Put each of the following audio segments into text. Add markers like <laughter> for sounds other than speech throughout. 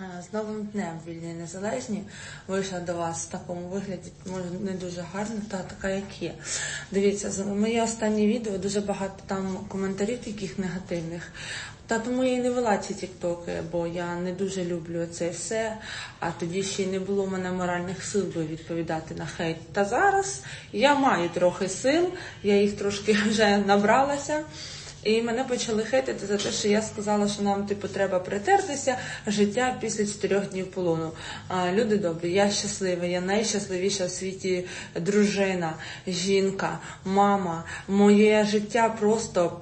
З новим днем вільні незалежні вийшла до вас в такому вигляді, може не дуже гарно, та така як є. Дивіться, за моє останнє відео дуже багато там коментарів таких негативних. Та тому я і не вела ці тіктоки, бо я не дуже люблю це все. А тоді ще й не було в мене моральних сил би відповідати на хейт. Та зараз я маю трохи сил, я їх трошки <laughs> вже набралася. І мене почали хейтити за те, що я сказала, що нам типу треба притертися життя після чотирьох днів полону. А, люди добрі, я щаслива, я найщасливіша в світі дружина, жінка, мама. Моє життя просто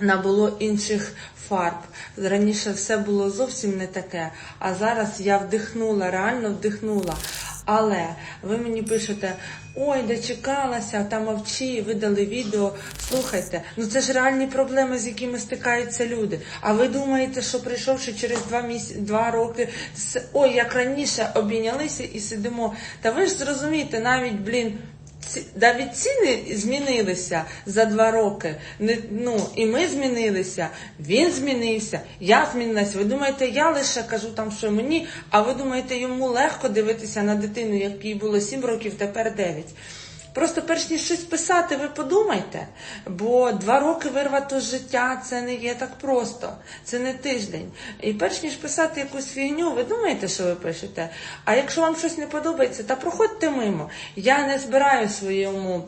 набуло інших фарб. Раніше все було зовсім не таке. А зараз я вдихнула, реально вдихнула. Але ви мені пишете, ой, дочекалася, та мовчи, видали відео. Слухайте, ну це ж реальні проблеми, з якими стикаються люди. А ви думаєте, що прийшовши через два місяці, два роки, ой, як раніше обійнялися і сидимо. Та ви ж зрозумієте, навіть, блін. Навіть ціни змінилися за два роки. Ну, і ми змінилися, він змінився, я змінилася. Ви думаєте, я лише кажу там, що мені, а ви думаєте, йому легко дивитися на дитину, якій було 7 років, тепер 9. Просто перш ніж щось писати, ви подумайте, бо два роки вирвати з життя це не є так просто, це не тиждень. І перш ніж писати якусь фігню, ви думаєте, що ви пишете. А якщо вам щось не подобається, та проходьте мимо. Я не збираю своєму.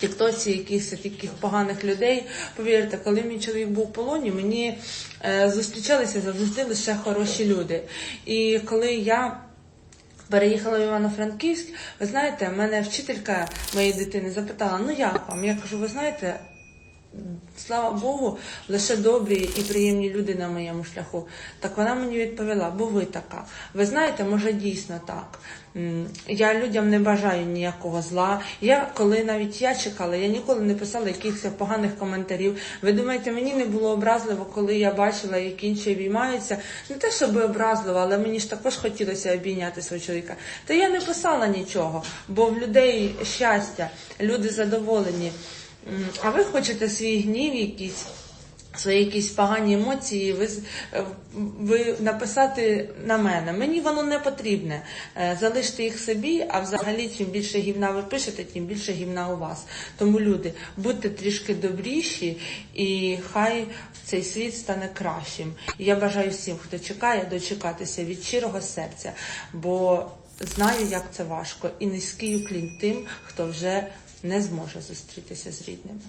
Тіктоці якихось таких поганих людей. Повірте, коли мій чоловік був в полоні, мені е, зустрічалися завжди лише хороші люди. І коли я переїхала в Івано-Франківськ, ви знаєте, мене вчителька моєї дитини запитала: ну як вам? Я кажу, ви знаєте. Слава Богу, лише добрі і приємні люди на моєму шляху. Так вона мені відповіла, бо ви така. Ви знаєте, може дійсно так. Я людям не бажаю ніякого зла. Я коли навіть я чекала, я ніколи не писала якихось поганих коментарів. Ви думаєте, мені не було образливо, коли я бачила, як інші обіймаються. Не те, щоб образливо, але мені ж також хотілося обійняти свого чоловіка. Та я не писала нічого, бо в людей щастя, люди задоволені. А ви хочете свій гнів якийсь, свої якісь погані емоції, ви, е, ви написати на мене. Мені воно не потрібне. Е, Залиште їх собі, а взагалі, чим більше гівна ви пишете, тим більше гівна у вас. Тому, люди, будьте трішки добріші, і хай цей світ стане кращим. І я бажаю всім, хто чекає, дочекатися від щирого серця, бо знаю, як це важко, і низький уклін тим, хто вже не зможе зустрітися з рідними.